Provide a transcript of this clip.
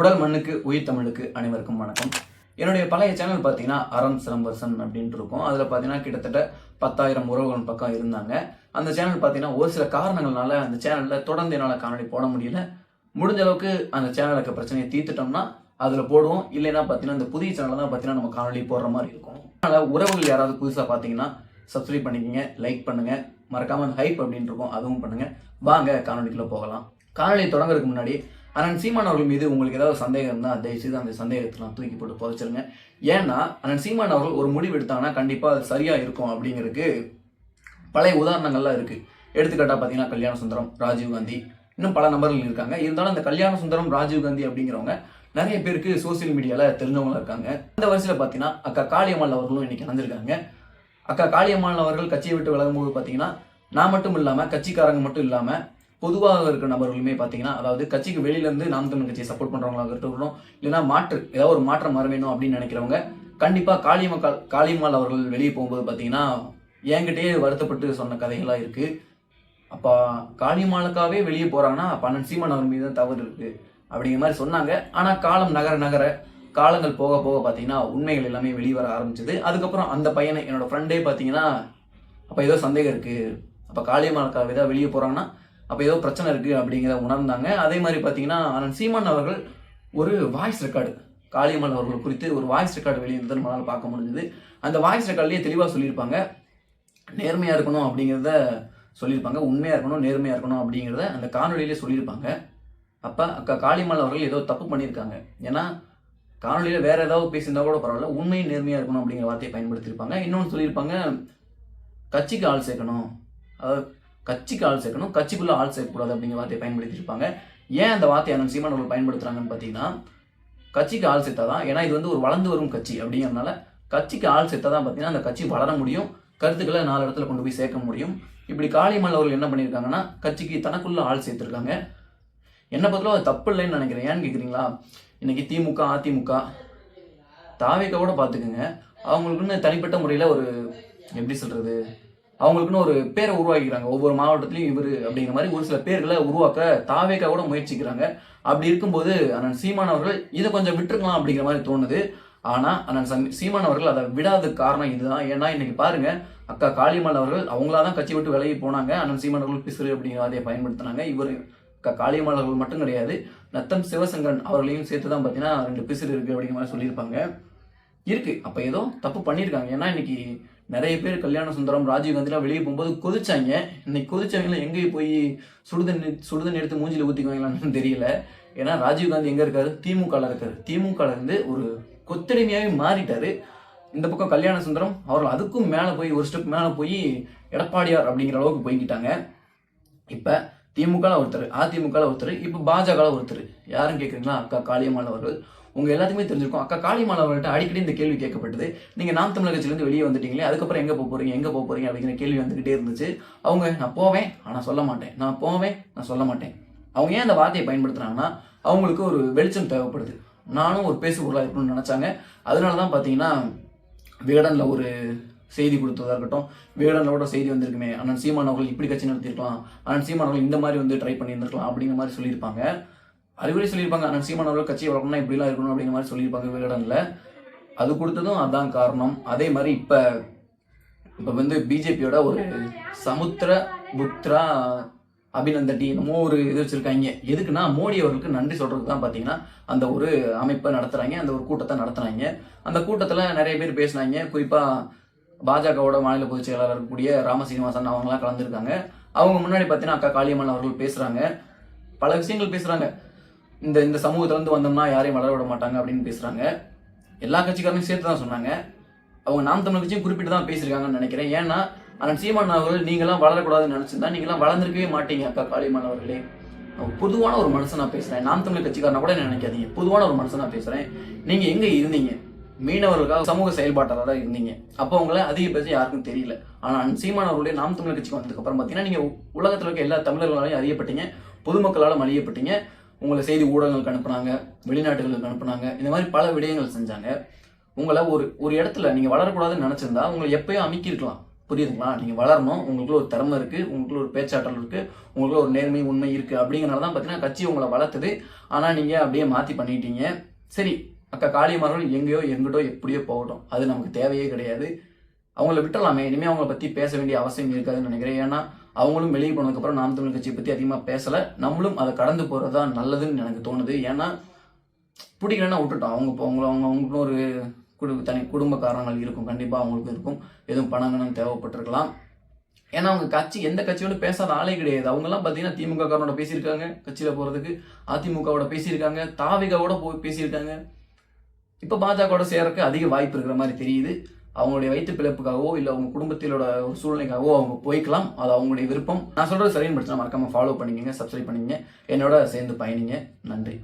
உடல் மண்ணுக்கு உயிர் தமிழுக்கு அனைவருக்கும் வணக்கம். என்னுடைய பழைய சேனல் பார்த்தீங்கன்னா அறம் சிலம்பரசன் அப்படின்ட்டு இருக்கும். அதில் பார்த்தீங்கன்னா கிட்டத்தட்ட பத்தாயிரம் உறவுகள் பக்கம் இருந்தாங்க. அந்த சேனல் பார்த்தீங்கன்னா ஒரு சில காரணங்கள்னால அந்த சேனலில் தொடர்ந்து என்னால் காணொலி போட முடியல. முடிஞ்ச அளவுக்கு அந்த சேனலுக்கு பிரச்சனையை தீர்த்துட்டோம்னா அதில் போடுவோம். இல்லைன்னா பார்த்தீங்கன்னா இந்த புதிய சேனலில் தான் பார்த்தீங்கன்னா நம்ம காணொலி போடுற மாதிரி இருக்கும். அதனால் உறவுகள் யாராவது புதுசாக பார்த்தீங்கன்னா சப்ஸ்கிரைப் பண்ணிக்கங்க லைக் பண்ணுங்கள் மறக்காமல் ஹைப் அப்படின்னு இருக்கும். அதுவும் பண்ணுங்கள் வாங்க காணொலிக்குள்ளே போகலாம். காணொலி தொடங்குறதுக்கு முன்னாடி அண்ணன் சீமான் அவர்கள் மீது உங்களுக்கு ஏதாவது சந்தேகம் இருந்தால் தயவுசெய்து அந்த சந்தேகத்தெல்லாம் தூக்கி போட்டு புதைச்சிருங்க. ஏன்னா அண்ணன் சீமான் அவர்கள் ஒரு முடிவு எடுத்தாங்கன்னா கண்டிப்பாக அது சரியாக இருக்கும் அப்படிங்கிறதுக்கு பழைய உதாரணங்கள்லாம் இருக்குது எடுத்துக்காட்டாக பார்த்தீங்கன்னா கல்யாண சுந்தரம் ராஜீவ் காந்தி. இன்னும் பல நபர்கள் இருக்காங்க. இருந்தாலும் அந்த கல்யாண சுந்தரம் ராஜீவ் காந்தி அப்படிங்கிறவங்க நிறைய பேருக்கு சோசியல் மீடியாவில் தெரிஞ்சவங்களும் இருக்காங்க. அந்த வரிசையில் பார்த்தீங்கன்னா அக்கா காளியம்மாள் அவர்களும் இன்னைக்கு நடந்திருக்காங்க அக்கா காளியம்மாள் அவர்கள் கட்சியை விட்டு விலகும்போது பார்த்தீங்கன்னா நான் மட்டும் இல்லாமல் கட்சிக்காரங்க மட்டும் இல்லாமல் பொதுவாக இருக்கிற நபர்களுமே பார்த்தீங்கன்னா அதாவது கட்சிக்கு வெளியிலேருந்து நாம் தமிழ் கட்சியை சப்போர்ட் பண்ணுறவங்களாக இருக்கட்டும் இல்லைன்னா மாற்று ஏதாவது ஒரு மாற்றம் வர வேணும் அப்படின்னு நினைக்கிறவங்க கண்டிப்பாக காளியம்மா காளியம்மாள் அவர்கள் வெளியே போகும்போது பார்த்தீங்கன்னா என்கிட்டயே வருத்தப்பட்டு சொன்ன கதைகளாக இருக்குது அப்போ காளியம்மாளுக்காகவே வெளியே போகிறாங்கன்னா பன்னன் சீமன் சீமான் அவர் மீது தான் தவறு இருக்குது அப்படிங்கிற மாதிரி சொன்னாங்க. ஆனால் காலம் நகர நகர காலங்கள் போக போக பார்த்தீங்கன்னா உண்மைகள் எல்லாமே வெளியே வர ஆரம்பிச்சது. அதுக்கப்புறம் அந்த பையனை என்னோடய ஃப்ரெண்டே பார்த்தீங்கன்னா அப்போ ஏதோ சந்தேகம் இருக்குது அப்போ காளியம்மாளுக்காக ஏதாவது வெளியே போகிறாங்கன்னா அப்போ ஏதோ பிரச்சனை இருக்குது அப்படிங்கிறத உணர்ந்தாங்க. அதே மாதிரி பார்த்தீங்கன்னா அண்ணன் சீமான் அவர்கள் ஒரு வாய்ஸ் ரெக்கார்டு காளியம்மாள் அவர்கள் குறித்து ஒரு வாய்ஸ் ரெக்கார்டு வெளியிருந்தது நம்மளால் பார்க்க முடிஞ்சது. அந்த வாய்ஸ் ரெக்கார்ட்லேயே தெளிவாக சொல்லியிருப்பாங்க. நேர்மையாக இருக்கணும் அப்படிங்கிறத சொல்லியிருப்பாங்க. உண்மையாக இருக்கணும் நேர்மையாக இருக்கணும் அப்படிங்கிறத அந்த காணொலியிலே சொல்லியிருப்பாங்க. அப்போ அக்கா காளிமால் அவர்கள் ஏதோ தப்பு பண்ணியிருக்காங்க. ஏன்னா காணொலியில் வேற ஏதாவது பேசியிருந்தா கூட பரவாயில்ல உண்மையும் நேர்மையாக இருக்கணும் அப்படிங்கிற வார்த்தையை பயன்படுத்தியிருப்பாங்க. இன்னொன்று சொல்லியிருப்பாங்க கட்சிக்கு ஆள் சேர்க்கணும். அதாவது கட்சிக்கு ஆள் சேர்க்கணும் கட்சிக்குள்ள ஆள் சேர்க்கக்கூடாது அப்படிங்கிற வார்த்தையை பயன்படுத்தியிருப்பாங்க. ஏன் அந்த வார்த்தையை அண்ணன் சீமான் அவர்கள் பயன்படுத்துறாங்கன்னு பார்த்தீங்கன்னா கட்சிக்கு ஆள் சேர்த்தா தான் ஏன்னா இது வந்து ஒரு வளர்ந்து வரும் கட்சி அப்படிங்கிறதுனால கட்சிக்கு ஆள் சேர்த்தா தான் பார்த்தீங்கன்னா அந்த கட்சி வளர முடியும் கருத்துக்களை நாலு இடத்துல கொண்டு போய் சேர்க்க முடியும். இப்படி காளிமல் அவர்கள் என்ன பண்ணியிருக்காங்கன்னா கட்சிக்கு தனக்குள்ள ஆள் சேர்த்துருக்காங்க. என்ன பொறுத்தளவு அது தப்பு இல்லைன்னு நினைக்கிறேன். ஏன்னு கேட்குறீங்களா இன்னைக்கு திமுக அதிமுக தாவேக்க கூட பார்த்துக்குங்க. அவங்களுக்குன்னு தனிப்பட்ட முறையில் ஒரு எப்படி சொல்கிறது அவங்களுக்குன்னு ஒரு பேரை உருவாக்கிக்கிறாங்க. ஒவ்வொரு மாவட்டத்திலையும் இவர் அப்படிங்கிற மாதிரி ஒரு சில பேர்களை உருவாக்க தாவேக்கா கூட முயற்சிக்கிறாங்க. அப்படி இருக்கும்போது அண்ணன் சீமான் அவர்கள் இதை கொஞ்சம் விட்டுருக்கலாம் அப்படிங்கிற மாதிரி தோணுது. ஆனால் அண்ணன் சீமான் அவர்கள் அதை விடாத காரணம் இதுதான். ஏன்னா இன்னைக்கு பாருங்க அக்கா காளியம்மாள் அவர்கள் அவங்களா தான் கட்சி விட்டு விலகி போனாங்க. அண்ணன் சீமான் அவர்கள் பிசுறு அப்படிங்கிற வார்த்தையை பயன்படுத்தினாங்க. இவர் அக்கா காளியம்மாள் அவர்கள் மட்டும் கிடையாது நத்தம் சிவசங்கரன் அவர்களையும் சேர்த்து தான் பார்த்தீங்கன்னா ரெண்டு பிசுறு இருக்கு அப்படிங்கிற மாதிரி சொல்லியிருப்பாங்க. இருக்கு. அப்போ ஏதோ தப்பு பண்ணியிருக்காங்க. ஏன்னா இன்னைக்கு நிறைய பேர் கல்யாண சுந்தரம் ராஜீவ் காந்திலாம் வெளியே போகும்போது கொதிச்சாங்க. இன்னைக்கு கொதிச்சவங்கள எங்கே போய் சுடுதண்ணி சுடுதண்ணி எடுத்து மூஞ்சில ஊற்றிக்குவாங்களான்னு தெரியல. ஏன்னா ராஜீவ் காந்தி எங்கே இருக்காரு? திமுகவில் இருக்காரு. திமுகவில் இருந்து ஒரு கொத்தடிமையாகவே மாறிட்டார். இந்த பக்கம் கல்யாண சுந்தரம் அவர்கள் அதுக்கும் மேலே போய் ஒரு ஸ்டெப் மேலே போய் எடப்பாடியார் அப்படிங்கிற அளவுக்கு போய்கிட்டாங்க இப்போ திமுகவில் ஒருத்தர் அதிமுகவில் ஒருத்தர் இப்போ பாஜகவில் ஒருத்தர். யாருன்னு கேட்குறீங்களா அக்கா காளியம்மாள் அவர்கள். உங்கள் எல்லாத்துக்குமே தெரிஞ்சிருக்கும். அக்கா காளியம்மாள் அவர்கள்ட்ட அடிக்கடி இந்த கேள்வி கேட்கப்பட்டது. நீங்கள் நாம் தமிழக கட்சியிலேருந்து வெளியே வந்துட்டீங்களே அதுக்கப்புறம் எங்கே போக போகிறீங்க எங்கே போக போகிறீங்க அப்படிங்கிற கேள்வி வந்துக்கிட்டே இருந்துச்சு. அவங்க நான் போவேன் ஆனால் சொல்ல மாட்டேன். நான் போவேன் நான் சொல்ல மாட்டேன். அவங்க ஏன் அந்த வார்த்தையை பயன்படுத்துகிறாங்கன்னா அவங்களுக்கு ஒரு வெளிச்சம் தேவைப்படுது. நானும் ஒரு பேசு பொருளாக இருக்கணும்னு நினச்சாங்க. அதனால தான் பார்த்தீங்கன்னா விகடனில் ஒரு செய்தி கொடுத்ததா இருக்கட்டும். விகடனில் செய்தி வந்திருக்குமே. அண்ணன் சீமான் அவர்கள் இப்படி கட்சி நடத்திருக்கலாம் அண்ணன் சீமான் அவர்கள் இந்த மாதிரி வந்து ட்ரை பண்ணியிருந்திருக்கலாம் அப்படிங்கிற மாதிரி சொல்லியிருப்பாங்க. அறிவுரை சொல்லியிருப்பாங்க. அண்ணன் சீமான் அவர்கள் கட்சி வளர்க்கணும்னா இப்படிலாம் இருக்கணும் அப்படிங்கிற மாதிரி சொல்லியிருப்பாங்க வேடனில் அது கொடுத்ததும் அதான் காரணம். அதே மாதிரி இப்போ இப்போ வந்து பிஜேபியோட ஒரு சமுத்திர புத்ரா அபிநந்தட்டி என்னமோ ஒரு இது வச்சுருக்காங்க. எதுக்குன்னா மோடி அவர்களுக்கு நன்றி சொல்கிறதுக்கு தான் பார்த்தீங்கன்னா அந்த ஒரு அமைப்பை நடத்துகிறாங்க அந்த ஒரு கூட்டத்தை நடத்துகிறாங்க அந்த கூட்டத்தில் நிறைய பேர் பேசுனாங்க. குறிப்பாக பாஜகவோட மாநில பொதுச் செயலாளர் இருக்கக்கூடிய ராம சீனிவாசன் அவங்களாம் கலந்துருக்காங்க. அவங்க முன்னாடி பார்த்தீங்கன்னா அக்கா காளியம்மன் அவர்கள் பேசுறாங்க. பல விஷயங்கள் பேசுறாங்க. இந்த இந்த சமூகத்திலேருந்து வந்தோம்னா யாரையும் வளர விட மாட்டாங்க அப்படின்னு பேசுறாங்க. எல்லா கட்சிக்காரனையும் சேர்த்து தான் சொன்னாங்க. அவங்க நாம் தமிழ் கட்சியும் குறிப்பிட்டு தான் பேசியிருக்காங்கன்னு நினைக்கிறேன். ஏன்னா அண்ணன் சீமான் அவர்கள் நீங்களாம் வளரக்கூடாதுன்னு நினைச்சிருந்தா நீங்களாம் வளர்ந்துருக்கவே மாட்டீங்க அக்கா காளியம்மன் அவர்களே. பொதுவான ஒரு மனுஷனா பேசுறேன். நாம் தமிழ் கட்சிக்காரனா கூட என்ன நினைக்காதீங்க. பொதுவான ஒரு மனுஷனா பேசுறேன். நீங்க எங்க இருந்தீங்க? மீனவர்களுக்காக சமூக செயல்பாட்டாளராக இருந்தீங்க. அப்போ உங்களை அதிகபட்சம் யாருக்கும் தெரியல. ஆனால் அண்ணன் சீமான் அவர்களுடைய நாம் தமிழ் கட்சிக்கு வந்ததுக்கப்புறம் பார்த்தீங்கன்னா நீங்கள் உலகத்தில் இருக்க எல்லா தமிழர்களாலையும் அறியப்பட்டீங்க. பொதுமக்களாலும் அறியப்பட்டீங்க. உங்களை செய்தி ஊடகங்களுக்கு அனுப்புனாங்க வெளிநாட்டுகளுக்கு அனுப்புனாங்க. இந்த மாதிரி பல விடயங்கள் செஞ்சாங்க. உங்களை ஒரு ஒரு இடத்துல நீங்கள் வளரக்கூடாதுன்னு நினச்சிருந்தா உங்களை எப்பயோ அமைக்கிருக்கலாம் புரியுதுங்களா? நீங்கள் வளரணும். உங்களுக்குள்ள ஒரு திறமை இருக்குது உங்களுக்குள்ள ஒரு பேச்சாற்றல் இருக்குது உங்களுக்குள்ள ஒரு நேர்மை உண்மை இருக்குது அப்படிங்கிறனால தான் பார்த்தீங்கன்னா கட்சி உங்களை வளர்த்துது. ஆனால் நீங்கள் அப்படியே மாற்றி பண்ணிட்டீங்க. சரி அக்கா காளியமார்கள் எங்கேயோ எங்கிட்டோ எப்படியோ போகட்டும். அது நமக்கு தேவையே கிடையாது. அவங்கள விட்டுடலாமே இனிமேல் அவங்கள பற்றி பேச வேண்டிய அவசியம் இருக்காதுன்னு நினைக்கிறேன். ஏன்னா அவங்களும் வெளியே போனதுக்கப்புறம் நாம் தமிழ் கட்சியை பற்றி அதிகமாக பேசலை. நம்மளும் அதை கடந்து போகிறது தான் நல்லதுன்னு எனக்கு தோணுது. ஏன்னா பிடிக்கலன்னா விட்டுட்டோம். அவங்க இப்போ அவங்க அவங்க அவங்களுக்கும் ஒரு குடு தனி குடும்ப காரணங்கள் இருக்கும். கண்டிப்பாக அவங்களுக்கும் இருக்கும். எதுவும் பணம் கணம் தேவைப்பட்டிருக்கலாம். ஏன்னா அவங்க கட்சி எந்த கட்சியோட பேசாத ஆளே கிடையாது. அவங்கெல்லாம் பார்த்தீங்கன்னா திமுக காரனோட பேசியிருக்காங்க கட்சியில் போகிறதுக்கு அதிமுகவோட பேசியிருக்காங்க. தாவிகாவோட போய் பேசியிருக்காங்க. இப்போ பாஜகவோட சேரக்கு அதிக வாய்ப்பு இருக்கிற மாதிரி தெரியுது. அவங்களுடைய வயிற்று பிழைப்புக்காகவோ இல்லை அவங்க குடும்பத்திலோட ஒரு சூழ்நிலைக்காகவோ அவங்க போய்க்கலாம். அது அவங்களுடைய விருப்பம். நான் சொல்கிறது சரின்னு பிரச்சனை மறக்காமல் ஃபாலோ பண்ணிக்கங்க சப்ஸ்கிரைப் பண்ணிக்கங்க. என்னோட சேர்ந்து பயணிங்க. நன்றி.